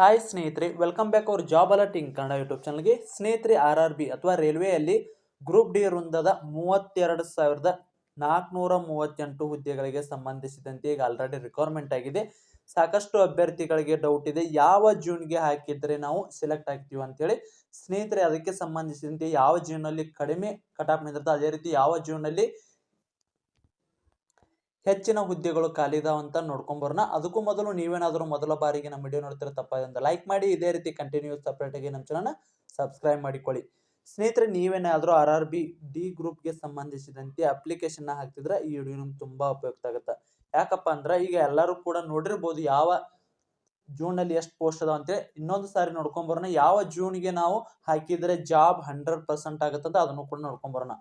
Hi ಸ್ನೇಹಿತರೆ welcome back our job alerting Kannada YouTube ಚಾನಲ್ಗೆ ಸ್ನೇಹಿತರೆ ಆರ್ ಆರ್ ಬಿ ಅಥವಾ ರೈಲ್ವೆಯಲ್ಲಿ ಗ್ರೂಪ್ ಡಿ ವೃಂದದ ಮೂವತ್ತೆರಡು ಸಾವಿರದ ನಾಲ್ಕುನೂರ ಮೂವತ್ತೆಂಟು ಹುದ್ದೆಗಳಿಗೆ ಸಂಬಂಧಿಸಿದಂತೆ ಈಗ ಆಲ್ರೆಡಿ ರಿಕ್ವೈರ್ಮೆಂಟ್ ಆಗಿದೆ. ಸಾಕಷ್ಟು ಅಭ್ಯರ್ಥಿಗಳಿಗೆ ಡೌಟ್ ಇದೆ. ಯಾವ ಜೂನ್ಗೆ ಹಾಕಿದ್ರೆ ನಾವು ಸೆಲೆಕ್ಟ್ ಆಗ್ತೀವಿ ಅಂತೇಳಿ. ಸ್ನೇಹಿತರೆ, ಅದಕ್ಕೆ ಸಂಬಂಧಿಸಿದಂತೆ ಯಾವ ಜೂನಲ್ಲಿ ಕಡಿಮೆ ಕಟಾಪ್ ನಿಂತಿರ್ತದೆ ಅದೇ ರೀತಿ ಯಾವ ಜೂನಲ್ಲಿ ಹೆಚ್ಚಿನ ಹುದ್ದೆಗಳು ಖಾಲಿ ಇದಾವೆ ಅಂತ ನೋಡ್ಕೊಂಬರೋಣ ಅದಕ್ಕೂ ಮೊದಲು ನೀವೇನಾದರೂ ಮೊದಲ ಬಾರಿಗೆ ನಮ್ಮ ವಿಡಿಯೋ ನೋಡ್ತಿರೋ ತಪ್ಪಾದಂತ ಲೈಕ್ ಮಾಡಿ. ಇದೇ ರೀತಿ ಕಂಟಿನ್ಯೂಸ್ ಸಪ್ರೇಟಾಗಿ ನಮ್ಮ ಚಾನಲ್ನ ಸಬ್ಸ್ಕ್ರೈಬ್ ಮಾಡಿಕೊಳ್ಳಿ. ಸ್ನೇಹಿತರೆ, ನೀವೇನಾದರೂ ಆರ್ ಆರ್ ಬಿ ಡಿ ಗ್ರೂಪ್ಗೆ ಸಂಬಂಧಿಸಿದಂತೆ ಅಪ್ಲಿಕೇಶನ್ನ ಹಾಕ್ತಿದ್ರೆ ಈ ವಿಡಿಯೋ ನಿಮ್ಗೆ ತುಂಬ ಉಪಯುಕ್ತ ಆಗುತ್ತೆ. ಯಾಕಪ್ಪ ಅಂದ್ರೆ ಈಗ ಎಲ್ಲರೂ ಕೂಡ ನೋಡಿರ್ಬೋದು ಯಾವ ಜೂನಲ್ಲಿ ಎಷ್ಟು ಪೋಸ್ಟ್ ಅದಾವ ಅಂತೇಳಿ. ಇನ್ನೊಂದು ಸಾರಿ ನೋಡ್ಕೊಂಬರೋಣ ಯಾವ ಜೂನ್ಗೆ ನಾವು ಹಾಕಿದ್ರೆ ಜಾಬ್ ಹಂಡ್ರೆಡ್ ಪರ್ಸೆಂಟ್ ಆಗುತ್ತಂತ ಅದನ್ನು ಕೂಡ ನೋಡ್ಕೊಂಬರೋಣ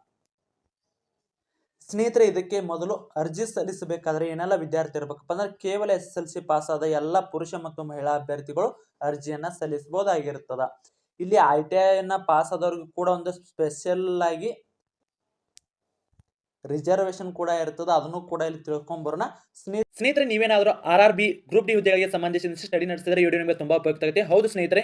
ಸ್ನೇಹಿತರೆ, ಇದಕ್ಕೆ ಮೊದಲು ಅರ್ಜಿ ಸಲ್ಲಿಸಬೇಕಾದ್ರೆ ಏನೆಲ್ಲ ವಿದ್ಯಾರ್ಥಿ ಇರಬೇಕಪ್ಪ ಅಂದ್ರೆ ಕೇವಲ ಎಸ್ ಎಲ್ ಸಿ ಪಾಸ್ ಆದ ಎಲ್ಲ ಪುರುಷ ಮತ್ತು ಮಹಿಳಾ ಅಭ್ಯರ್ಥಿಗಳು ಅರ್ಜಿಯನ್ನ ಸಲ್ಲಿಸಬಹುದಾಗಿರ್ತದ ಇಲ್ಲಿ ಐ ಟಿ ಐನ ಪಾಸ್ ಆದವ್ರಿಗೂ ಕೂಡ ಒಂದು ಸ್ಪೆಷಲ್ ಆಗಿ ರಿಸರ್ವೇಶನ್ ಕೂಡ ಇರ್ತದ, ಅದನ್ನು ಕೂಡ ಇಲ್ಲಿ ತಿಳ್ಕೊಂಬರೋಣ ಸ್ನೇಹಿತ ಸ್ನೇಹಿತರೆ, ನೀವೇನಾದರೂ R R B group D ಹುದ್ದೆಗಳಿಗೆ ಸಂಬಂಧಿಸಿದಂತೆ ಸ್ಟಡಿ ನಡೆಸಿದ್ರೆ ವಿಡಿಯೋ ನಿಮಗೆ ತುಂಬಾ ಉಪಯುಕ್ತ ಆಗುತ್ತೆ. ಹೌದು ಸ್ನೇಹಿತರೆ.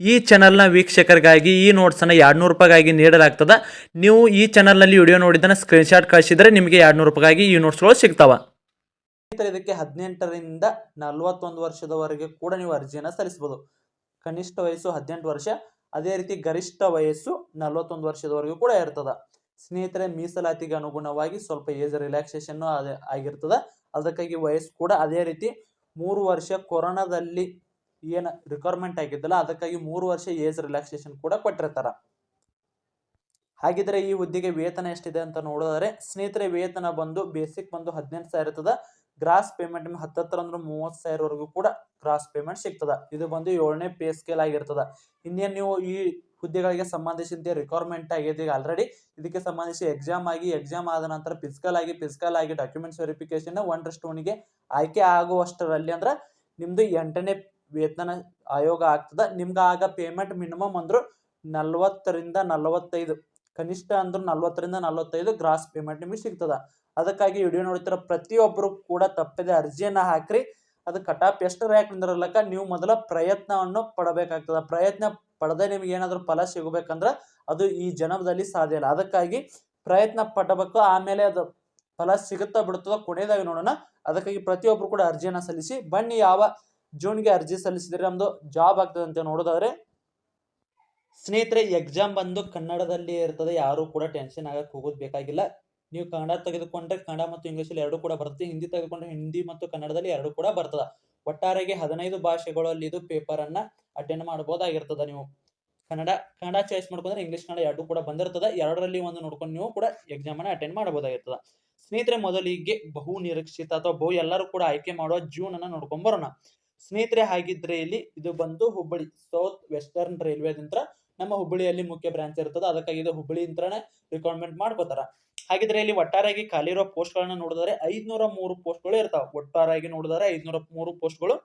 ಈ ಚಾನಲ್ನ ವೀಕ್ಷಕರಿಗಾಗಿ ಈ ನೋಟ್ಸನ್ನು ಎರಡುನೂರು ರೂಪಾಯಿಗಾಗಿ ನೀಡಲಾಗ್ತದೆ. ನೀವು ಈ ಚಾನಲ್ನಲ್ಲಿ ವಿಡಿಯೋ ನೋಡಿದ್ದನ್ನು ಸ್ಕ್ರೀನ್ಶಾಟ್ ಕಳಿಸಿದರೆ ನಿಮಗೆ ಎರಡುನೂರು ರೂಪಾಯಿಗಾಗಿ ಈ ನೋಟ್ಸ್ಗಳು ಸಿಗ್ತಾವೆ. ಇದಕ್ಕೆ ಹದಿನೆಂಟರಿಂದ ನಲವತ್ತೊಂದು ವರ್ಷದವರೆಗೆ ಕೂಡ ನೀವು ಅರ್ಜಿಯನ್ನು ಸಲ್ಲಿಸಬಹುದು. ಕನಿಷ್ಠ ವಯಸ್ಸು ಹದಿನೆಂಟು ವರ್ಷ, ಅದೇ ರೀತಿ ಗರಿಷ್ಠ ವಯಸ್ಸು ನಲವತ್ತೊಂದು ವರ್ಷದವರೆಗೂ ಕೂಡ ಇರ್ತದೆ. ಸ್ನೇಹಿತರೆ, ಮೀಸಲಾತಿಗೆ ಅನುಗುಣವಾಗಿ ಸ್ವಲ್ಪ ಏಜ್ ರಿಲ್ಯಾಕ್ಸೇಷನ್ ಅದೇ ಆಗಿರ್ತದ. ಅದಕ್ಕಾಗಿ ವಯಸ್ಸು ಕೂಡ ಅದೇ ರೀತಿ ಮೂರು ವರ್ಷ ಕೊರೋನಾದಲ್ಲಿ ಏನು ರಿಕ್ವೈರ್ಮೆಂಟ್ ಆಗಿದ್ದಲ್ಲ, ಅದಕ್ಕಾಗಿ ಮೂರು ವರ್ಷ ಏಜ್ ರಿಲ್ಯಾಕ್ಸೇಷನ್ ಕೂಡ ಕೊಟ್ಟಿರ್ತಾರ. ಹಾಗಿದ್ರೆ ಈ ಹುದ್ದೆಗೆ ವೇತನ ಎಷ್ಟಿದೆ ಅಂತ ನೋಡಿದರೆ, ಸ್ನೇಹಿತರೆ ವೇತನ ಬಂದು ಬೇಸಿಕ್ ಬಂದು ಹದಿನೆಂಟು ಸಾವಿರ ಇರ್ತದ ಗ್ರಾಸ್ ಪೇಮೆಂಟ್ ಹತ್ತತ್ರ ಅಂದ್ರೆ ಮೂವತ್ತು ಸಾವಿರವರೆಗೂ ಕೂಡ ಗ್ರಾಸ್ ಪೇಮೆಂಟ್ ಸಿಗ್ತದ. ಇದು ಬಂದು ಏಳನೇ ಪೇ ಸ್ಕೇಲ್ ಆಗಿರ್ತದ. ಇನ್ನೇನು ನೀವು ಈ ಹುದ್ದೆಗಳಿಗೆ ಸಂಬಂಧಿಸಿದಂತೆ ರಿಕ್ವೈರ್ಮೆಂಟ್ ಆಗಿದೆ ಈಗ ಆಲ್ರೆಡಿ ಇದಕ್ಕೆ ಸಂಬಂಧಿಸಿ ಎಕ್ಸಾಮ್ ಆಗಿ ಎಕ್ಸಾಮ್ ಆದ ನಂತರ ಫಿಸಿಕಲ್ ಆಗಿ ಫಿಸಿಕಲ್ ಆಗಿ ಡಾಕ್ಯುಮೆಂಟ್ಸ್ ವೆರಿಫಿಕೇಶನ್ ಒನ್ ಟೂನಿಗೆ ಆಯ್ಕೆ ಆಗುವಷ್ಟರಲ್ಲಿ ಅಂದ್ರೆ ನಿಮ್ದು ಎಂಟನೇ ವೇತನ ಆಯೋಗ ಆಗ್ತದ. ನಿಮ್ಗೆ ಆಗ ಪೇಮೆಂಟ್ ಮಿನಿಮಮ್ ಅಂದ್ರು ನಲ್ವತ್ತರಿಂದ ನಲವತ್ತೈದು, ಕನಿಷ್ಠ ಅಂದ್ರೆ ನಲ್ವತ್ತರಿಂದ ನಲವತ್ತೈದು ಗ್ರಾಸ್ ಪೇಮೆಂಟ್ ನಿಮಗೆ ಸಿಗ್ತದ. ಅದಕ್ಕಾಗಿ ವಿಡಿಯೋ ನೋಡ್ತಿರೋ ಪ್ರತಿಯೊಬ್ಬರು ಕೂಡ ತಪ್ಪದೆ ಅರ್ಜಿಯನ್ನ ಹಾಕ್ರಿ. ಅದು ಕಟಾಪ್ ಎಷ್ಟು ರ್ಯಾಕ್ ನಿಂದಿರಲಕ್ಕ ನೀವು ಮೊದಲ ಪ್ರಯತ್ನವನ್ನು ಪಡಬೇಕಾಗ್ತದ. ಪ್ರಯತ್ನ ಪಡದೆ ನಿಮ್ಗೆ ಏನಾದರೂ ಫಲ ಸಿಗಬೇಕಂದ್ರೆ ಅದು ಈ ಜನ್ಮದಲ್ಲಿ ಸಾಧ್ಯ ಇಲ್ಲ. ಅದಕ್ಕಾಗಿ ಪ್ರಯತ್ನ ಪಡಬೇಕು, ಆಮೇಲೆ ಅದು ಫಲ ಸಿಗುತ್ತಾ ಬಿಡುತ್ತದ ಕೊನೆಯದಾಗಿ ನೋಡೋಣ. ಅದಕ್ಕಾಗಿ ಪ್ರತಿಯೊಬ್ಬರು ಕೂಡ ಅರ್ಜಿಯನ್ನ ಸಲ್ಲಿಸಿ. ಬನ್ನಿ, ಯಾವ ಜೂನ್ಗೆ ಅರ್ಜಿ ಸಲ್ಲಿಸಿದರೆ ನಮ್ದು ಜಾಬ್ ಆಗ್ತದಂತೆ ನೋಡೋದಾದ್ರೆ. ಸ್ನೇಹಿತರೆ ಎಕ್ಸಾಮ್ ಬಂದು ಕನ್ನಡದಲ್ಲಿ ಇರ್ತದೆ, ಯಾರು ಕೂಡ ಟೆನ್ಷನ್ ಆಗಕ್ಕೆ ಹೋಗೋದು ಬೇಕಾಗಿಲ್ಲ. ನೀವು ಕನ್ನಡ ತೆಗೆದುಕೊಂಡ್ರೆ ಕನ್ನಡ ಮತ್ತು ಇಂಗ್ಲೀಷಲ್ಲಿ ಎರಡೂ ಕೂಡ ಬರ್ತದೆ ಹಿಂದಿ ತೆಗೆದುಕೊಂಡ್ರೆ ಹಿಂದಿ ಮತ್ತು ಕನ್ನಡದಲ್ಲಿ ಎರಡೂ ಕೂಡ ಬರ್ತದೆ. ಒಟ್ಟಾರೆಗೆ ಹದಿನೈದು ಭಾಷೆಗಳಲ್ಲಿ ಇದು ಪೇಪರನ್ನು ಅಟೆಂಡ್ ಮಾಡ್ಬೋದಾಗಿರ್ತದೆ ನೀವು. ಕನ್ನಡ ಕನ್ನಡ ಚಾಯ್ಸ್ ಮಾಡ್ಕೊಂಡ್ರೆ ಇಂಗ್ಲೀಷ್ ಕನ್ನಡ ಎರಡೂ ಕೂಡ ಬಂದಿರ್ತದೆ. ಎರಡರಲ್ಲಿ ಒಂದು ನೋಡ್ಕೊಂಡು ನೀವು ಕೂಡ ಎಕ್ಸಾಮನ್ನು ಅಟೆಂಡ್ ಮಾಡಬಹುದಾಗಿರ್ತದ. ಸ್ನೇಹಿತರೆ, ಮೊದಲಿಗೆ ಬಹು ನಿರೀಕ್ಷಿತ ಅಥವಾ ಬಹು ಎಲ್ಲರೂ ಕೂಡ ಆಯ್ಕೆ ಮಾಡುವ ಜೂನ್ ಅನ್ನ ನೋಡ್ಕೊಂಡ್ ಬರೋಣ. ಸ್ನೇಹಿತರೆ ಹಾಗಿದ್ರೆ ಇಲ್ಲಿ ಇದು ಬಂದು ಹುಬ್ಬಳ್ಳಿ ಸೌತ್ ವೆಸ್ಟರ್ನ್ ರೈಲ್ವೆದಿಂದ ನಮ್ಮ ಹುಬ್ಬಳ್ಳಿಯಲ್ಲಿ ಮುಖ್ಯ ಬ್ರಾಂಚ್ ಇರ್ತದೆ. ಅದಕ್ಕಾಗಿ ಇದು ಹುಬ್ಬಳ್ಳಿ ಅಂತಾನೆ ರಿಕ್ವೈರ್ಮೆಂಟ್ ಮಾಡ್ಕೋತಾರ. ಹಾಗಿದ್ರೆ ಇಲ್ಲಿ ಒಟ್ಟಾರೆಯಾಗಿ ಖಾಲಿ ಇರೋ ಪೋಸ್ಟ್ಗಳನ್ನ ನೋಡಿದರೆ ಐದ್ನೂರ ಮೂರು ಪೋಸ್ಟ್ಗಳು ಇರ್ತಾವ. ಒಟ್ಟಾರೆಯಾಗಿ ನೋಡಿದರೆ ಐದ್ನೂರ ಮೂರು ಪೋಸ್ಟ್ಗಳು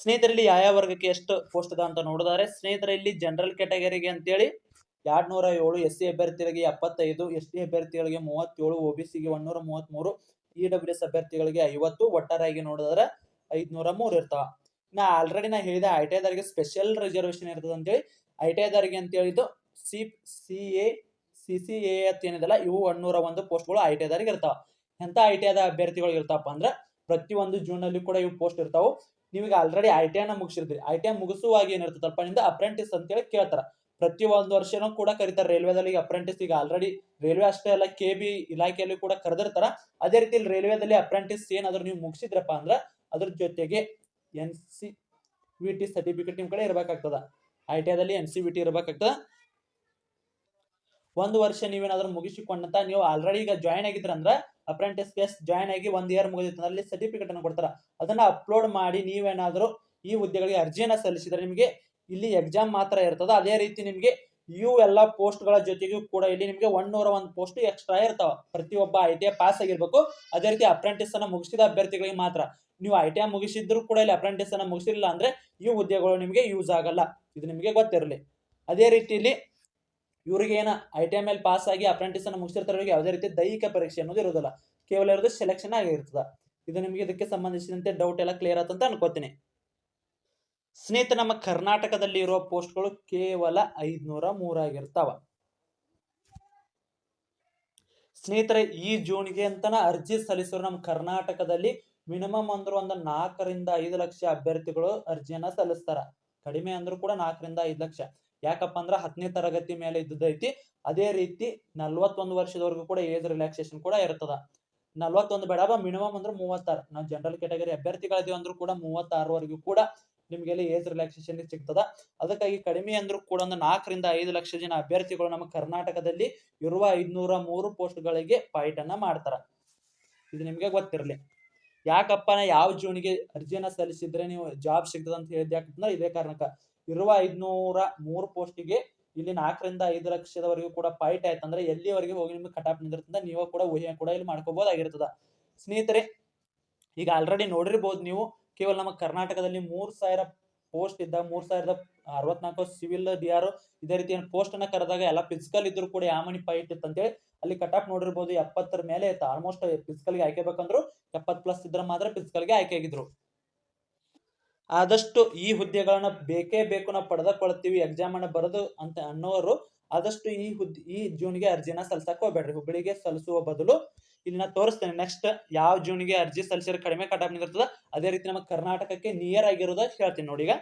ಸ್ನೇಹಿತರಲ್ಲಿ ಯಾವ ವರ್ಗಕ್ಕೆ ಎಷ್ಟು ಪೋಸ್ಟ್ ಅದ ಅಂತ ನೋಡಿದರೆ. ಸ್ನೇಹಿತರಲ್ಲಿ ಜನರಲ್ ಕ್ಯಾಟಗರಿಗೆ ಅಂತೇಳಿ ಎರಡ್ನೂರ ಏಳು ಎಸ್ ಸಿ ಅಭ್ಯರ್ಥಿಗಳಿಗೆ ಎಪ್ಪತ್ತೈದು ಎಸ್ ಟಿ ಅಭ್ಯರ್ಥಿಗಳಿಗೆ ಮೂವತ್ತೇಳು ಒ ಬಿ ಸಿಗೆ ಒನ್ನೂರ ಮೂವತ್ತ್ಮೂರು ಇ ಡಬ್ಲ್ಯೂ ಎಸ್ ಅಭ್ಯರ್ಥಿಗಳಿಗೆ ಐವತ್ತು. ಒಟ್ಟಾರೆಯಾಗಿ ನೋಡಿದ್ರೆ ಐದ್ನೂರ ಮೂರು ಇರ್ತಾವ. ನಾ ಆಲ್ರೆಡಿ ನಾ ಹೇಳಿದೆ ಐ ಟಿ ಐದವರಿಗೆ ಸ್ಪೆಷಲ್ ರಿಸರ್ವೇಶನ್ ಇರ್ತದೆ ಅಂತೇಳಿ, ಐ ಟಿ ಐದವರಿಗೆ ಅಂತ ಹೇಳಿದ್ದು C C A C C A ಅಂತ ಏನಿದಲ್ಲ, ಇವು ಒನ್ನೂರ ಒಂದು ಪೋಸ್ಟ್ಗಳು ಐ ಟಿ ಐದವರಿಗೆ ಇರ್ತಾವ. ಎಂಥ ಐ ಟಿ ಐದ ಅಭ್ಯರ್ಥಿಗಳು ಇರ್ತಾವಪ್ಪ ಅಂದ್ರೆ, ಪ್ರತಿಯೊಂದು ಜೂನಲ್ಲಿ ಕೂಡ ಇವು ಪೋಸ್ಟ್ ಇರ್ತಾವೆ. ನಿಮಗೆ ಆಲ್ರೆಡಿ ಐ ಟಿ ಐನ ಮುಗಿಸಿರ್ತೀರಿ. ಐ ಟಿ ಐ ಮುಗಿಸುವಾಗ ಏನಿರ್ತದಪ್ಪ ನಿಂದ ಅಪ್ರೆಂಟಿಸ್ ಅಂತೇಳಿ ಕೇಳ್ತಾರ. ಪ್ರತಿ ಒಂದು ವರ್ಷನೂ ಕೂಡ ಕರೀತಾರೆ. ರೈಲ್ವೆದಲ್ಲಿ ಅಪ್ರೆಂಟಿಸ್ ಈಗ ಆಲ್ರೆಡಿ ರೈಲ್ವೆ ಅಷ್ಟೇ ಅಲ್ಲ ಕೆ ಬಿ ಇಲಾಖೆಯಲ್ಲಿ ಕೂಡ ಕರೆದಿರ್ತಾರ. ಅದೇ ರೀತಿ ರೈಲ್ವೆದಲ್ಲಿ ಅಪ್ರೆಂಟಿಸ್ ಏನಾದ್ರು ನೀವು ಮುಗಿಸಿದ್ರಪ್ಪ ಅಂದ್ರೆ ಅದ್ರ ಜೊತೆಗೆ N C V T certificate ನಿಮ್ಮ ಕಡೆ ಇರಬೇಕಾಗ್ತದ. ಐ ಟಿ ಐದಲ್ಲಿ ಎನ್ ಸಿ ವಿ ಟಿ ಇರಬೇಕಾಗ್ತದ. ಒಂದು ವರ್ಷ ನೀವೇನಾದ್ರೂ ಮುಗಿಸಿಕೊಂಡಂತ ನೀವು ಆಲ್ರೆಡಿ ಈಗ ಜಾಯ್ನ್ ಆಗಿದ್ರಂದ್ರೆ ಅಪ್ರೆಂಟಿಸ್ ಕೇಸ್ ಜಾಯ್ನ್ ಆಗಿ ಒಂದು ಇಯರ್ ಮುಗಿದಿತ್ತು. ಅಲ್ಲಿ ಸರ್ಟಿಫಿಕೇಟ್ ಅನ್ನು ಕೊಡ್ತಾರ. ಅದನ್ನ ಅಪ್ಲೋಡ್ ಮಾಡಿ ನೀವೇನಾದರೂ ಈ ಹುದ್ದೆಗಳಿಗೆ ಅರ್ಜಿಯನ್ನ ಸಲ್ಲಿಸಿದ್ರೆ ನಿಮಗೆ ಇಲ್ಲಿ ಎಕ್ಸಾಮ್ ಮಾತ್ರ ಇರ್ತದೆ. ಅದೇ ರೀತಿ ನಿಮಗೆ ಇವು ಎಲ್ಲ ಪೋಸ್ಟ್ಗಳ ಜೊತೆಗೂ ಕೂಡ ಇಲ್ಲಿ ನಿಮಗೆ ಒನ್ನೂರ ಒಂದು ಪೋಸ್ಟ್ ಎಕ್ಸ್ಟ್ರಾ ಇರ್ತಾವ. ಪ್ರತಿಯೊಬ್ಬ ಐ ಟಿ ಐ ಪಾಸ್ ಆಗಿರ್ಬೇಕು. ಅದೇ ರೀತಿ ಅಪ್ರೆಂಟಿಸ್ ಅನ್ನು ಮುಗಿಸಿದ ಅಭ್ಯರ್ಥಿಗಳಿಗೆ ಮಾತ್ರ. ನೀವು ಐ ಟಿ ಐ ಮುಗಿಸಿದ್ರು ಕೂಡ ಇಲ್ಲಿ ಅಪ್ರೆಂಟಿಸ್ ಅನ್ನ ಮುಗಿಸಿಲ್ಲ ಅಂದ್ರೆ ಈ ಹುದ್ದೆಗಳು ನಿಮಗೆ ಯೂಸ್ ಆಗಲ್ಲ. ಇದು ನಿಮಗೆ ಗೊತ್ತಿರಲಿ. ಅದೇ ರೀತಿಯಲ್ಲಿ ಏನ ಐ ಟಿ ಐ ಮೇಲೆ ಪಾಸ್ ಆಗಿ ಅಪ್ರೆಂಟಿಸ್ ಅನ್ನ ಮುಗಿಸಿರ್ತಾರೆ ಅವ್ರಿಗೆ ಯಾವುದೇ ರೀತಿ ದೈಹಿಕ ಪರೀಕ್ಷೆ ಅನ್ನೋದು ಇರೋದಿಲ್ಲ ಕೇವಲ ಇರೋದು ಸೆಲೆಕ್ಷನ್ ಆಗಿರ್ತದ ಇದು ನಿಮಗೆ ಇದಕ್ಕೆ ಸಂಬಂಧಿಸಿದಂತೆ ಡೌಟ್ ಎಲ್ಲ ಕ್ಲಿಯರ್ ಆತಂತ ಅನ್ಕೋತೀನಿ. ಸ್ನೇಹಿತ, ನಮ್ಮ ಕರ್ನಾಟಕದಲ್ಲಿ ಇರುವ ಪೋಸ್ಟ್ಗಳು ಕೇವಲ ಐದ್ನೂರ ಮೂರಾಗಿರ್ತಾವ ಸ್ನೇಹಿತರೆ, ಈ ಜೂನ್ಗೆ ಅಂತನ ಅರ್ಜಿ ಸಲ್ಲಿಸೋರು ನಮ್ಮ ಕರ್ನಾಟಕದಲ್ಲಿ ಮಿನಿಮಮ್ ಅಂದ್ರು ಒಂದು ನಾಲ್ಕರಿಂದ ಐದು ಲಕ್ಷ ಅಭ್ಯರ್ಥಿಗಳು ಅರ್ಜಿಯನ್ನ ಸಲ್ಲಿಸ್ತಾರ. ಕಡಿಮೆ ಅಂದ್ರೂ ಕೂಡ ನಾಲ್ಕರಿಂದ ಐದು ಲಕ್ಷ. ಯಾಕಪ್ಪ ಅಂದ್ರ ಹತ್ತನೇ ತರಗತಿ ಮೇಲೆ ಇದ್ದದೈತಿ ಅದೇ ರೀತಿ ನಲ್ವತ್ತೊಂದು ವರ್ಷದವರೆಗೂ ಕೂಡ ಏಜ್ ರಿಲ್ಯಾಕ್ಸೇಷನ್ ಕೂಡ ಇರ್ತದ. ನಲ್ವತ್ತೊಂದು ಬೇಡ ಮಿನಿಮಮ್ ಅಂದ್ರೆ ಮೂವತ್ತಾರು. ನಾವು ಜನರಲ್ ಕ್ಯಾಟಗರಿ ಅಭ್ಯರ್ಥಿಗಳಿದೀವಿ ಅಂದ್ರೂ ಕೂಡ ಮೂವತ್ತಾರವರೆಗೂ ಕೂಡ ನಿಮ್ಗೆ ಇಲ್ಲಿ ಏಜ್ ರಿಲ್ಯಾಕ್ಸೇಷನ್ ಸಿಗ್ತದ. ಅದಕ್ಕಾಗಿ ಕಡಿಮೆ ಅಂದ್ರೂ ಕೂಡ ಒಂದು ನಾಲ್ಕರಿಂದ ಐದು ಲಕ್ಷ ಜನ ಅಭ್ಯರ್ಥಿಗಳು ನಮ್ಮ ಕರ್ನಾಟಕದಲ್ಲಿ ಇರುವ ಐದ್ನೂರ ಮೂರು ಪೋಸ್ಟ್ಗಳಿಗೆ ಫೈಟ್ ಅನ್ನ ಮಾಡ್ತಾರ. ಇದು ನಿಮ್ಗೆ ಗೊತ್ತಿರಲಿ. ಯಾಕಪ್ಪ ನಾ ಯಾವ ಜೂನಿಗೆ ಅರ್ಜಿಯನ್ನ ಸಲ್ಲಿಸಿದ್ರೆ ನೀವು ಜಾಬ್ ಸಿಗ್ತದ ಅಂತ ಹೇಳಿದ್ ಯಾಕಂದ್ರೆ ಇದೇ ಕಾರಣಕ್ಕ. ಇರುವ ಐದ್ನೂರ ಮೂರು ಪೋಸ್ಟಿಗೆ ಇಲ್ಲಿ ನಾಲ್ಕರಿಂದ ಐದು ಲಕ್ಷದವರೆಗೂ ಕೂಡ ಫೈಟ್ ಆಯ್ತಂದ್ರೆ ಎಲ್ಲಿವರೆಗೆ ಹೋಗಿ ನಿಮ್ಗೆ ಕಟಾಪ್ ನಿಂದಿರ್ತದ? ನೀವು ಕೂಡ ಊಹೆ ಕೂಡ ಇಲ್ಲಿ ಮಾಡ್ಕೋಬಹುದಾಗಿರ್ತದ ಸ್ನೇಹಿತರೆ, ಈಗ ಆಲ್ರೆಡಿ ನೋಡಿರ್ಬೋದು ನೀವು, ಕೇವಲ ನಮ್ಮ ಕರ್ನಾಟಕದಲ್ಲಿ ಮೂರ್ ಸಾವಿರ ಪೋಸ್ಟ್ ಇದ್ದ ಮೂರ್ ಸಾವಿರದ ಅರವತ್ನಾಲ್ಕು ಸಿವಿಲ್ ಡಿ ಆರ್ ಇದೇ ರೀತಿ ಪೋಸ್ಟ್ ಅನ್ನ ಕರೆದಾಗ ಎಲ್ಲ ಫಿಸಿಕಲ್ ಇದ್ರು ಕೂಡ ಯಾವ ಮನಿ ಫೈಟ್ ಇತ್ತು ಅಂತೇಳಿ ಅಲ್ಲಿ ಕಟಾಪ್ ನೋಡಿರ್ಬೋದು. ಎಪ್ಪತ್ತರ ಮೇಲೆ ಇತ್ತು ಆಲ್ಮೋಸ್ಟ್ ಫಿಸಿಕಲ್ಗೆ ಆಯ್ಕೆ ಬೇಕಂದ್ರು ಎಪ್ಪತ್ ಪ್ಲಸ್ ಇದ್ರೆ ಮಾತ್ರ ಫಿಸಿಕಲ್ಗೆ ಆಯ್ಕೆ ಆಗಿದ್ರು. ಆದಷ್ಟು ಈ ಹುದ್ದೆಗಳನ್ನ ಬೇಕೇ ಬೇಕು ನಾವು ಪಡೆದುಕೊಳ್ತೀವಿ. ಎಕ್ಸಾಮ್ ಅನ್ನ ಬರೆದು ಅಂತ ಅನ್ನೋರು ಆದಷ್ಟು ಈ ಹುದ್ದೆ, ಈ ಜೂನ್ಗೆ ಅರ್ಜಿನ ಸಲ್ಸಕ್ ಹೋಗ್ಬೇಡ್ರಿ. ಹುಬ್ಬಳ್ಳಿಗೆ ಸಲ್ಲಿಸುವ ಬದಲು ಇಲ್ಲಿ ನಾ ತೋರಿಸ್ತೇನೆ. ನೆಕ್ಸ್ಟ್ ಯಾವ ಜೂನ್ಗೆ ಅರ್ಜಿ ಸಲ್ಲಿಸಿದ್ರೆ ಕಡಿಮೆ ಕಟಾಪ್ ನಿಂದಿರ್ತದ, ಅದೇ ರೀತಿ ನಮ್ಮ ಕರ್ನಾಟಕಕ್ಕೆ ನಿಯರ್ ಆಗಿರೋದ ಹೇಳ್ತೀನಿ ನೋಡಿ ಈಗ.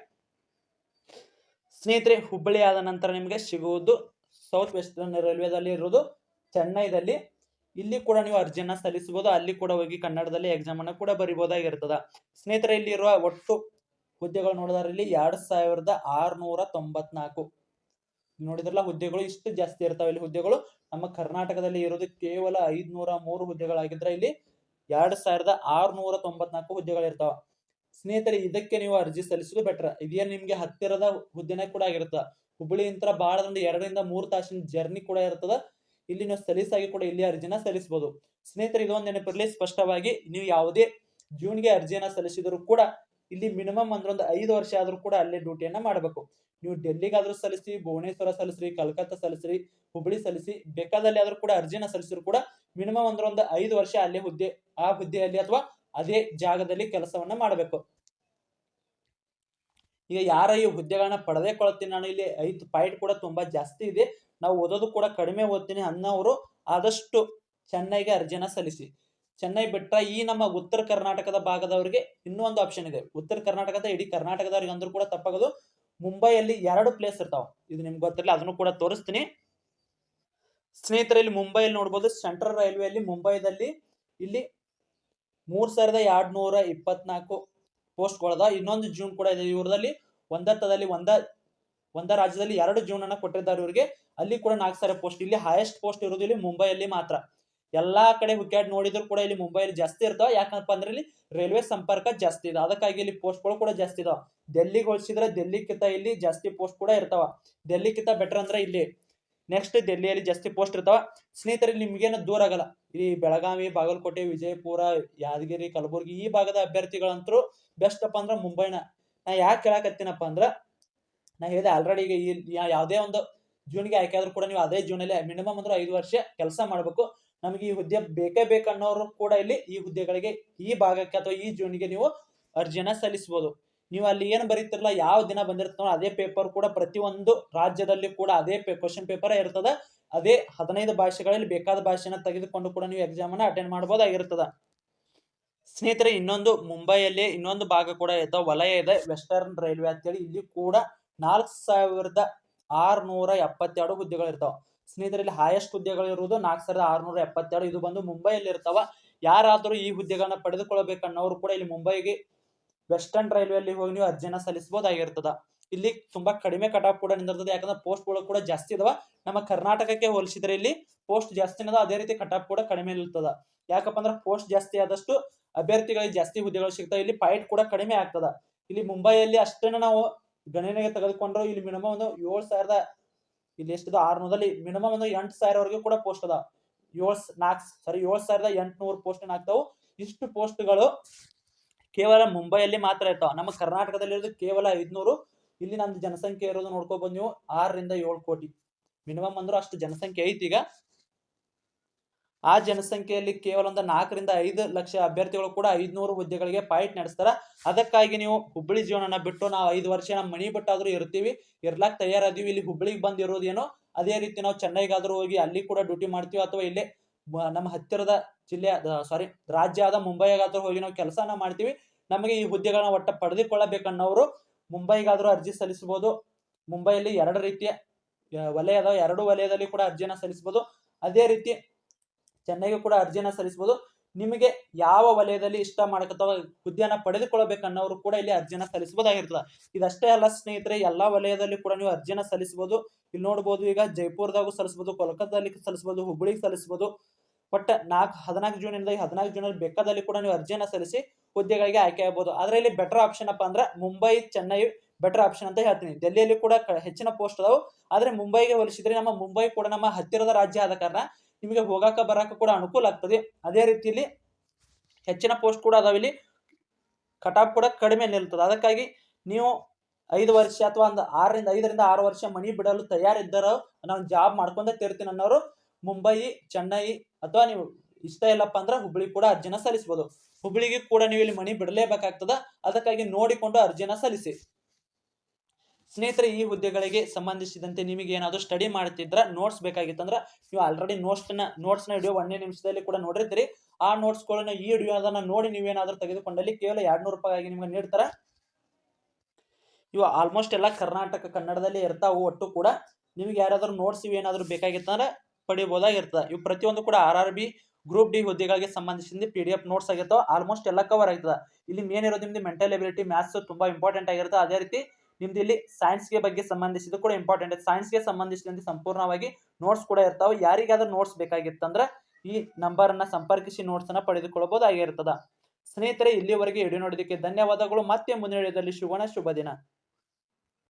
ಸ್ನೇಹಿತರೆ, ಹುಬ್ಬಳ್ಳಿ ಆದ ನಂತರ ನಿಮಗೆ ಸಿಗುವುದು ಸೌತ್ ವೆಸ್ಟರ್ನ್ ರೈಲ್ವೆದಲ್ಲಿ ಇರೋದು ಚೆನ್ನೈದಲ್ಲಿ. ಇಲ್ಲಿ ಕೂಡ ನೀವು ಅರ್ಜಿಯನ್ನ ಸಲ್ಲಿಸಬಹುದು. ಅಲ್ಲಿ ಕೂಡ ಹೋಗಿ ಕನ್ನಡದಲ್ಲಿ ಎಕ್ಸಾಮ್ ಅನ್ನ ಕೂಡ ಬರಿಬಹುದಾಗಿರ್ತದ ಸ್ನೇಹಿತರೆ ಇಲ್ಲಿ ಇರುವ ಒಟ್ಟು ಹುದ್ದೆಗಳು ನೋಡಿದ್ರೆ. ಇಲ್ಲಿ ಎರಡ್ ಸಾವಿರದ ಆರ್ನೂರ ತೊಂಬತ್ನಾಲ್ಕು. ನೋಡಿದ್ರಲ್ಲ ಹುದ್ದೆಗಳು ಇಷ್ಟು ಜಾಸ್ತಿ ಇರ್ತಾವೆ. ಇಲ್ಲಿ ಹುದ್ದೆಗಳು ನಮ್ಮ ಕರ್ನಾಟಕದಲ್ಲಿ ಇರೋದು ಕೇವಲ ಐದ್ನೂರ ಮೂರು ಹುದ್ದೆಗಳಾಗಿದ್ರೆ ಇಲ್ಲಿ ಎರಡ್ ಸಾವಿರದ ಆರ್ನೂರ ತೊಂಬತ್ನಾಲ್ಕು ಹುದ್ದೆಗಳು ಇರ್ತಾವ ಸ್ನೇಹಿತರೆ, ಇದಕ್ಕೆ ನೀವು ಅರ್ಜಿ ಸಲ್ಲಿಸೋದು ಬೆಟರ್ ಇದೇನು ನಿಮ್ಗೆ ಹತ್ತಿರದ ಹುದ್ದೆನೇ ಕೂಡ ಆಗಿರ್ತದ ಹುಬ್ಬಳ್ಳಿ ಇಂತ ಒಂದು ಎರಡರಿಂದ ಮೂರು ತಾಸಿನ ಜರ್ನಿ ಕೂಡ ಇರ್ತದ. ಇಲ್ಲಿ ನೀವು ಸಲೀಸಾಗಿ ಕೂಡ ಇಲ್ಲಿ ಅರ್ಜಿನ ಸಲ್ಲಿಸಬಹುದು. ಸ್ನೇಹಿತರೆ, ಇದೊಂದು ನೆನಪಿರಲಿ. ಸ್ಪಷ್ಟವಾಗಿ ನೀವು ಯಾವುದೇ ಜೂನ್ಗೆ ಅರ್ಜಿಯನ್ನ ಸಲ್ಲಿಸಿದರೂ ಕೂಡ ಇಲ್ಲಿ ಮಿನಿಮಮ್ ಅಂದ್ರೆ ಒಂದು ಐದು ವರ್ಷ ಆದ್ರೂ ಕೂಡ ಅಲ್ಲೇ ಡ್ಯೂಟಿಯನ್ನ ಮಾಡಬೇಕು. ನೀವು ಡೆಲ್ಲಿಗಾದ್ರೂ ಸಲ್ಲಿಸಿ ಭುವನೇಶ್ವರ ಸಲ್ಲಿಸ್ರಿ, ಕಲ್ಕತ್ತಾ ಸಲ್ಲಿಸ್ರಿ, ಹುಬ್ಳಿ ಸಲ್ಲಿಸಿ ಬೇಕಾದಲ್ಲಿ ಆದ್ರೂ ಕೂಡ ಅರ್ಜಿನ ಸಲ್ಲಿಸಿದ್ರು ಕೂಡ ಮಿನಿಮಮ್ ಅಂದ್ರೆ ಒಂದು ಐದು ವರ್ಷ ಅಲ್ಲೇ ಹುದ್ದೆ, ಆ ಹುದ್ದೆಯಲ್ಲಿ ಅಥವಾ ಅದೇ ಜಾಗದಲ್ಲಿ ಕೆಲಸವನ್ನ ಮಾಡಬೇಕು. ಈಗ ಯಾರ ಈ ಹುದ್ದೆಗಳನ್ನ ಪಡೆದೇಕೊಳ್ತೀನಿ ನಾನು ಇಲ್ಲಿ, ಐದು ಪಾಯಿಂಟ್ ಕೂಡ ತುಂಬಾ ಜಾಸ್ತಿ ಇದೆ. ನಾವು ಓದೋದು ಕೂಡ ಕಡಿಮೆ ಓದ್ತೀನಿ ಅನ್ನೋರು ಆದಷ್ಟು ಚೆನ್ನೈಗೆ ಅರ್ಜಿನ ಸಲ್ಲಿಸಿ. ಚೆನ್ನೈ ಬಿಟ್ಟ ಈ ನಮ್ಮ ಉತ್ತರ ಕರ್ನಾಟಕದ ಭಾಗದವರಿಗೆ ಇನ್ನೂ ಒಂದು ಆಪ್ಷನ್ ಇದೆ. ಉತ್ತರ ಕರ್ನಾಟಕದ, ಇಡೀ ಕರ್ನಾಟಕದವ್ರಿಗೆ ಅಂದ್ರೂ ಕೂಡ ತಪ್ಪಾಗೋದು. ಮುಂಬೈಯಲ್ಲಿ ಎರಡು ಪ್ಲೇಸ್ ಇರ್ತಾವ. ಇದು ನಿಮ್ಗೆ ಗೊತ್ತಿರಲಿಲ್ಲ ಅದನ್ನು ಕೂಡ ತೋರಿಸ್ತೀನಿ. ಸ್ನೇಹಿತರೆ ಇಲ್ಲಿ ಮುಂಬೈಯಲ್ಲಿ ನೋಡ್ಬೋದು, ಸೆಂಟ್ರಲ್ ರೈಲ್ವೆಯಲ್ಲಿ ಮುಂಬೈದಲ್ಲಿ ಇಲ್ಲಿ ಮೂರ್ ಸಾವಿರದ ಎರಡ್ ನೂರ ಇಪ್ಪತ್ನಾಲ್ಕು ಪೋಸ್ಟ್ಗಳದ. ಇನ್ನೊಂದು ಜೂನ್ ಕೂಡ ಇದೆ. ಇವ್ರದಲ್ಲಿ ಒಂದತ್ತದಲ್ಲಿ ಒಂದ ಒಂದ ರಾಜ್ಯದಲ್ಲಿ ಎರಡು ಜೂನ್ ಅನ್ನ ಕೊಟ್ಟಿದ್ದಾರೆ ಇವರಿಗೆ. ಅಲ್ಲಿ ಕೂಡ ನಾಲ್ಕು ಸಾವಿರ ಪೋಸ್ಟ್. ಇಲ್ಲಿ ಹೈಯೆಸ್ಟ್ ಪೋಸ್ಟ್ ಇರೋದು ಇಲ್ಲಿ ಮುಂಬೈಯಲ್ಲಿ ಮಾತ್ರ. ಎಲ್ಲಾ ಕಡೆ ಹುಕ್ಯಾಡ್ ನೋಡಿದ್ರು ಕೂಡ ಇಲ್ಲಿ ಮುಂಬೈಯಲ್ಲಿ ಜಾಸ್ತಿ ಇರ್ತಾವ. ಯಾಕಂತ ಅಂದ್ರೆ ಇಲ್ಲಿ ರೈಲ್ವೆ ಸಂಪರ್ಕ ಜಾಸ್ತಿ ಇದೆ ಅದಕ್ಕಾಗಿ ಇಲ್ಲಿ ಪೋಸ್ಟ್ಗಳು ಕೂಡ ಜಾಸ್ತಿ ಇದಾವ. ಡೆಲ್ಲಿಗೆ ಹೋಲಿಸಿದ್ರೆ ಡೆಲ್ಲಿಕ್ಕಿಂತ ಇಲ್ಲಿ ಜಾಸ್ತಿ ಪೋಸ್ಟ್ ಕೂಡ ಇರ್ತಾವ. ಡೆಲ್ಲಿಕ್ಕಿಂತ ಬೆಟರ್ ಅಂದ್ರೆ ಇಲ್ಲಿ ನೆಕ್ಸ್ಟ್ ಡೆಲ್ಲಿಯಲ್ಲಿ ಜಾಸ್ತಿ ಪೋಸ್ಟ್ ಇರ್ತಾವ. ಸ್ನೇಹಿತರೆ, ನಿಮ್ಗೇನು ದೂರ ಆಗಲ್ಲ. ಈ ಬೆಳಗಾವಿ, ಬಾಗಲಕೋಟೆ, ವಿಜಯಪುರ, ಯಾದಗಿರಿ, ಕಲಬುರಗಿ ಈ ಭಾಗದ ಅಭ್ಯರ್ಥಿಗಳಂತರೂ ಬೆಸ್ಟ್ ಅಪ್ಪ ಅಂದ್ರೆ ಮುಂಬೈನ. ನಾ ಯಾಕೆ ಕೇಳಾಕತ್ತೀನಪ್ಪ ಅಂದ್ರೆ ನಾ ಹೇಳಿದೆ ಆಲ್ರೆಡಿ ಈಗ ಈ ಯಾವುದೇ ಒಂದು ಜೂನ್ಗೆ ಆಯ್ಕೆ ಆದ್ರೂ ಕೂಡ ನೀವು ಅದೇ ಜೂನಲ್ಲಿ ಮಿನಿಮಮ್ ಅಂದ್ರೆ ಐದು ವರ್ಷ ಕೆಲಸ ಮಾಡಬೇಕು. ನಮಗೆ ಈ ಹುದ್ದೆ ಬೇಕೇ ಬೇಕನ್ನೋರು ಕೂಡ ಇಲ್ಲಿ ಈ ಹುದ್ದೆಗಳಿಗೆ ಈ ಭಾಗಕ್ಕೆ ಅಥವಾ ಈ ಜೂನ್ಗೆ ನೀವು ಅರ್ಜಿಯನ್ನ ಸಲ್ಲಿಸಬಹುದು ನೀವು ಅಲ್ಲಿ ಏನು ಬರೀತಿರಲ್ಲ, ಯಾವ ದಿನ ಬಂದಿರ್ತೋ ಅದೇ ಪೇಪರ್ ಕೂಡ ಪ್ರತಿಯೊಂದು ರಾಜ್ಯದಲ್ಲಿ ಕೂಡ ಅದೇ ಕ್ವಶನ್ ಪೇಪರ್ ಇರ್ತದೆ. ಅದೇ ಹದಿನೈದು ಭಾಷೆಗಳಲ್ಲಿ ಬೇಕಾದ ಭಾಷೆನ ತೆಗೆದುಕೊಂಡು ಕೂಡ ನೀವು ಎಕ್ಸಾಮ್ ಅನ್ನ ಅಟೆಂಡ್ ಮಾಡಬಹುದಾಗಿರ್ತದ ಸ್ನೇಹಿತರೆ, ಇನ್ನೊಂದು ಮುಂಬೈಯಲ್ಲಿ ಇನ್ನೊಂದು ಭಾಗ ಕೂಡ ಇದೆ ವಲಯ ಇದೆ ವೆಸ್ಟರ್ನ್ ರೈಲ್ವೆ ಅಂತೇಳಿ ಇಲ್ಲಿ ಕೂಡ ನಾಲ್ಕು ಸಾವಿರದ ಆರ್ನೂರ ಎಪ್ಪತ್ತೆರಡು ಹುದ್ದೆಗಳು ಇರ್ತಾವ ಸ್ನೇಹಿತರಲ್ಲಿ ಹೈಯೆಸ್ಟ್ ಹುದ್ದೆಗಳು ಇರುವುದು ನಾಲ್ಕು ಸಾವಿರದ ಆರುನೂರ ಎಪ್ಪತ್ತೆರಡು. ಇದು ಬಂದು ಮುಂಬೈಯಲ್ಲಿ ಇರ್ತಾವ ಯಾರಾದರೂ ಈ ಹುದ್ದೆಗಳನ್ನ ಪಡೆದುಕೊಳ್ಳಬೇಕನ್ನೋರು ಕೂಡ ಇಲ್ಲಿ ಮುಂಬೈಗೆ ವೆಸ್ಟರ್ನ್ ರೈಲ್ವೆಯಲ್ಲಿ ಹೋಗಿ ನೀವು ಅರ್ಜಿನ ಸಲ್ಲಿಸಬಹುದಾಗಿರ್ತದ. ಇಲ್ಲಿ ತುಂಬಾ ಕಡಿಮೆ ಕಟಾಪ್ ಕೂಡ ನಿಂದಿರ್ತದೆ. ಯಾಕಂದ್ರೆ ಪೋಸ್ಟ್ಗಳು ಕೂಡ ಜಾಸ್ತಿ ಇದಾವ. ನಮ್ಮ ಕರ್ನಾಟಕಕ್ಕೆ ಹೋಲಿಸಿದ್ರೆ ಇಲ್ಲಿ ಪೋಸ್ಟ್ ಜಾಸ್ತಿ ಅದ ಅದೇ ರೀತಿ ಕಟಾಪ್ ಕೂಡ ಕಡಿಮೆ ಇರ್ತದ. ಯಾಕಪ್ಪ ಅಂದ್ರೆ ಪೋಸ್ಟ್ ಜಾಸ್ತಿ ಆದಷ್ಟು ಅಭ್ಯರ್ಥಿಗಳಿಗೆ ಜಾಸ್ತಿ ಹುದ್ದೆಗಳು ಸಿಗ್ತಾವೆ. ಇಲ್ಲಿ ಫೈಟ್ ಕೂಡ ಕಡಿಮೆ ಆಗ್ತದ. ಇಲ್ಲಿ ಮುಂಬೈಯಲ್ಲಿ ಅಷ್ಟೇನ ನಾವು ಗಣನೆಗೆ ತೆಗೆದುಕೊಂಡ್ರು ಇಲ್ಲಿ ಮಿನಿಮಮ್ ಒಂದು ಏಳು ಸಾವಿರದ ಇಲ್ಲಿ ಎಷ್ಟಿದೆ ಆರ್ನೂರಲ್ಲಿ ಮಿನಿಮಮ್ ಒಂದು ಎಂಟು ಸಾವಿರವರೆಗೂ ಕೂಡ ಪೋಸ್ಟ್ ಅದ. ಏಳು ನಾಲ್ಕು ಸಾರಿ ಏಳು ಸಾವಿರದ ಎಂಟುನೂರು ಪೋಸ್ಟ್ ಆಗ್ತಾವು? ಇಷ್ಟು ಪೋಸ್ಟ್ಗಳು ಕೇವಲ ಮುಂಬೈಯಲ್ಲಿ ಮಾತ್ರ ಇರ್ತಾವ. ನಮ್ಮ ಕರ್ನಾಟಕದಲ್ಲಿ ಇರೋದು ಕೇವಲ ಐದ್ನೂರು, ಇಲ್ಲಿ ನಮ್ದು ಜನಸಂಖ್ಯೆ ಇರೋದು ನೋಡ್ಕೊಬೋದು ನೀವು ಆರರಿಂದ ಏಳು ಕೋಟಿ. ಮಿನಿಮಮ್ ಅಂದ್ರೂ ಅಷ್ಟು ಜನಸಂಖ್ಯೆ ಐತಿ ಈಗ. ಆ ಜನಸಂಖ್ಯೆಯಲ್ಲಿ ಕೇವಲ ಒಂದು ನಾಲ್ಕರಿಂದ ಐದು ಲಕ್ಷ ಅಭ್ಯರ್ಥಿಗಳು ಕೂಡ ಐದುನೂರು ಹುದ್ದೆಗಳಿಗೆ ಫೈಟ್ ನಡೆಸ್ತಾರೆ. ಅದಕ್ಕಾಗಿ ನೀವು ಹುಬ್ಬಳ್ಳಿ ಜೀವನನ ಬಿಟ್ಟು ನಾವು ಐದು ವರ್ಷ ನಮ್ಮ ಮನಿ ಬಿಟ್ಟಾದ್ರೂ ಇರ್ತೀವಿ. ಇರ್ಲಾಕ್ ತಯಾರಾದೀವಿ. ಇಲ್ಲಿ ಹುಬ್ಬಳ್ಳಿಗೆ ಬಂದಿರೋದೇನೋ ಅದೇ ರೀತಿ ನಾವು ಚೆನ್ನೈಗಾದರೂ ಹೋಗಿ ಅಲ್ಲಿ ಕೂಡ ಡ್ಯೂಟಿ ಮಾಡ್ತೀವಿ. ಅಥವಾ ಇಲ್ಲೇ ನಮ್ಮ ಹತ್ತಿರದ ಜಿಲ್ಲೆ ಸಾರಿ ರಾಜ್ಯ ಆದ ಮುಂಬೈಗಾದ್ರೂ ಹೋಗಿ ನಾವು ಕೆಲಸನ ಮಾಡ್ತೀವಿ. ನಮಗೆ ಈ ಹುದ್ದೆಗಳನ್ನ ಒಟ್ಟು ಪಡೆದುಕೊಳ್ಳಬೇಕನ್ನೋರು ಮುಂಬೈಗಾದರೂ ಅರ್ಜಿ ಸಲ್ಲಿಸಬಹುದು ಮುಂಬೈಯಲ್ಲಿ ಎರಡು ರೀತಿಯ ವಲಯದ ಎರಡು ವಲಯದಲ್ಲಿ ಕೂಡ ಅರ್ಜಿನ ಸಲ್ಲಿಸಬಹುದು ಅದೇ ರೀತಿ ಚೆನ್ನೈಗೂ ಕೂಡ ಅರ್ಜಿನ ಸಲ್ಲಿಸಬಹುದು. ನಿಮಗೆ ಯಾವ ವಲಯದಲ್ಲಿ ಇಷ್ಟ ಮಾಡಕತ್ತವ ಹುದ್ದೆಯನ್ನ ಪಡೆದುಕೊಳ್ಳಬೇಕನ್ನೋರು ಕೂಡ ಇಲ್ಲಿ ಅರ್ಜಿನ ಸಲ್ಲಿಸಬಹುದಾಗಿರ್ತದ. ಇದಷ್ಟೇ ಅಲ್ಲ ಸ್ನೇಹಿತರೆ, ಎಲ್ಲಾ ವಲಯದಲ್ಲಿ ಕೂಡ ನೀವು ಅರ್ಜಿನ ಸಲ್ಲಿಸಬಹುದು. ಇಲ್ಲಿ ನೋಡಬಹುದು ಈಗ ಜೈಪುರದಾಗೂ ಸಲ್ಲಿಸಬಹುದು, ಕೋಲ್ಕತ್ತಾದಲ್ಲಿ ಸಲ್ಲಿಸಬಹುದು, ಹುಬ್ಬಳ್ಳಿಗೆ ಸಲ್ಲಿಸಬಹುದು. ಬಟ್ ನಾಲ್ಕು, ಹದಿನಾಲ್ಕು ಜೂನ್ ಇಂದ ಹದಿನಾಲ್ಕು ಜೂನ್ ಬೇಕಾದಲ್ಲಿ ಕೂಡ ನೀವು ಅರ್ಜಿಯನ್ನ ಸಲ್ಲಿಸಿ ಹುದ್ದೆಗಳಿಗೆ ಆಯ್ಕೆ ಆಗ್ಬೋದು. ಆದ್ರೆ ಇಲ್ಲಿ ಬೆಟರ್ ಆಪ್ಷನ್ ಅಪ್ಪ ಅಂದ್ರೆ ಮುಂಬೈ, ಚೆನ್ನೈ ಬೆಟರ್ ಆಪ್ಷನ್ ಅಂತ ಹೇಳ್ತೀನಿ. ಡೆಲ್ಲಿಯಲ್ಲಿ ಕೂಡ ಹೆಚ್ಚಿನ ಪೋಸ್ಟ್ ಅದಾವು. ಆದರೆ ಮುಂಬೈಗೆ ಹೋಲಿಸಿದ್ರೆ ನಮ್ಮ ಮುಂಬೈ ಕೂಡ ನಮ್ಮ ಹತ್ತಿರದ ರಾಜ್ಯ ಆದ ಕಾರಣ ನಿಮಗೆ ಹೋಗಾಕ ಬರಾಕ ಕೂಡ ಅನುಕೂಲ ಆಗ್ತದೆ. ಅದೇ ರೀತಿಯಲ್ಲಿ ಹೆಚ್ಚಿನ ಪೋಸ್ಟ್ ಕೂಡ ಅದಾವ ಇಲ್ಲಿ. ಕಟಾಪ್ ಕೂಡ ಕಡಿಮೆ ನಿಲ್ತದೆ. ಅದಕ್ಕಾಗಿ ನೀವು ಐದು ವರ್ಷ ಅಥವಾ ಒಂದು ಆರರಿಂದ ಐದರಿಂದ ಆರು ವರ್ಷ ಮನಿ ಬಿಡಲು ತಯಾರಿದ್ದರು ನಾನು ಜಾಬ್ ಮಾಡ್ಕೊಂಡ ತಿರ್ತೀನಿ ಅನ್ನೋರು ಮುಂಬೈ, ಚೆನ್ನೈ ಅಥವಾ ನೀವು ಇಷ್ಟ ಇಲ್ಲಪ್ಪ ಅಂದ್ರೆ ಹುಬ್ಳಿ ಕೂಡ ಅರ್ಜಿನ ಸಲ್ಲಿಸಬಹುದು ಹುಬ್ಳಿಗೆ ಕೂಡ ನೀವು ಇಲ್ಲಿ ಮನಿ ಬಿಡಲೇಬೇಕಾಗ್ತದ. ಅದಕ್ಕಾಗಿ ನೋಡಿಕೊಂಡು ಅರ್ಜಿನ ಸಲ್ಲಿಸಿ. ಸ್ನೇಹಿತರೆ, ಈ ಹುದ್ದೆಗಳಿಗೆ ಸಂಬಂಧಿಸಿದಂತೆ ನಿಮಗೆ ಏನಾದರೂ ಸ್ಟಡಿ ಮಾಡ್ತಿದ್ರ ನೋಟ್ಸ್ ಬೇಕಾಗಿತ್ತಂದ್ರೆ ನೀವು ಆಲ್ರೆಡಿ ನೋಟ್ಸ್ನ ನೋಟ್ಸ್ನ ವಿಡಿಯೋ ಒಂದೇ ನಿಮಿಷದಲ್ಲಿ ಕೂಡ ನೋಡಿರ್ತೀರಿ. ಆ ನೋಟ್ಸ್ಗಳನ್ನ ಈ ವಿಡಿಯೋ ಅದನ್ನ ನೋಡಿ ಏನಾದರೂ ತೆಗೆದುಕೊಂಡಲ್ಲಿ ಕೇವಲ ಎರಡ್ನೂರು ರೂಪಾಯಿ ಆಗಿ ನಿಮ್ಗೆ ನೀಡ್ತಾರ. ಇವು ಆಲ್ಮೋಸ್ಟ್ ಎಲ್ಲ ಕರ್ನಾಟಕ, ಕನ್ನಡದಲ್ಲಿ ಇರ್ತಾವು ಒಟ್ಟು ಕೂಡ. ನಿಮ್ಗೆ ಯಾರಾದರೂ ನೋಟ್ಸ್ ಇವು ಏನಾದರೂ ಬೇಕಾಗಿತ್ತಂದ್ರೆ ಪಡಿಬೋದಾಗಿರ್ತದೆ. ಇವು ಪ್ರತಿಯೊಂದು ಕೂಡ R R B group D ಹುದ್ದೆಗಳಿಗೆ ಸಂಬಂಧಿಸಿದ ಪಿ ಡಿ ಎಫ್ ನೋಟ್ಸ್ ಆಗಿರ್ತಾವ. ಆಲ್ಮೋಸ್ಟ್ ಎಲ್ಲ ಕವರ್ ಆಗ್ತದೆ. ಇಲ್ಲಿ ಮೇನ್ ಇರೋದು ನಿಮ್ದು ಮೆಂಟಲ್ ಎಬಿಲಿಟಿ ಮ್ಯಾಥ್ಸ್ ತುಂಬಾ ಇಂಪಾರ್ಟೆಂಟ್ ಆಗಿರುತ್ತೆ ಅದೇ ರೀತಿ ನಿಮ್ದು ಇಲ್ಲಿ ಸೈನ್ಸ್ಗೆ ಬಗ್ಗೆ ಸಂಬಂಧಿಸಿದ ಕೂಡ ಇಂಪಾರ್ಟೆಂಟ್ ಸೈನ್ಸ್ಗೆ ಸಂಬಂಧಿಸಿದಂತೆ ಸಂಪೂರ್ಣವಾಗಿ ನೋಟ್ಸ್ ಕೂಡ ಇರ್ತಾವೆ. ಯಾರಿಗಾದ್ರೂ ನೋಟ್ಸ್ ಬೇಕಾಗಿತ್ತಂದ್ರೆ ಈ ನಂಬರ್ ಅನ್ನ ಸಂಪರ್ಕಿಸಿ ನೋಟ್ಸ್ ಅನ್ನ ಪಡೆದುಕೊಳ್ಳಬಹುದಾಗಿರ್ತದ ಸ್ನೇಹಿತರೆ ಇಲ್ಲಿಯವರೆಗೆ ವಿಡಿಯೋ ನೋಡೋದಕ್ಕೆ ಧನ್ಯವಾದಗಳು. ಮತ್ತೆ ಮುಂದಿನ ವಿಡಿಯೋದಲ್ಲಿ ಸಿಗೋಣ. ಶುಭ ದಿನ.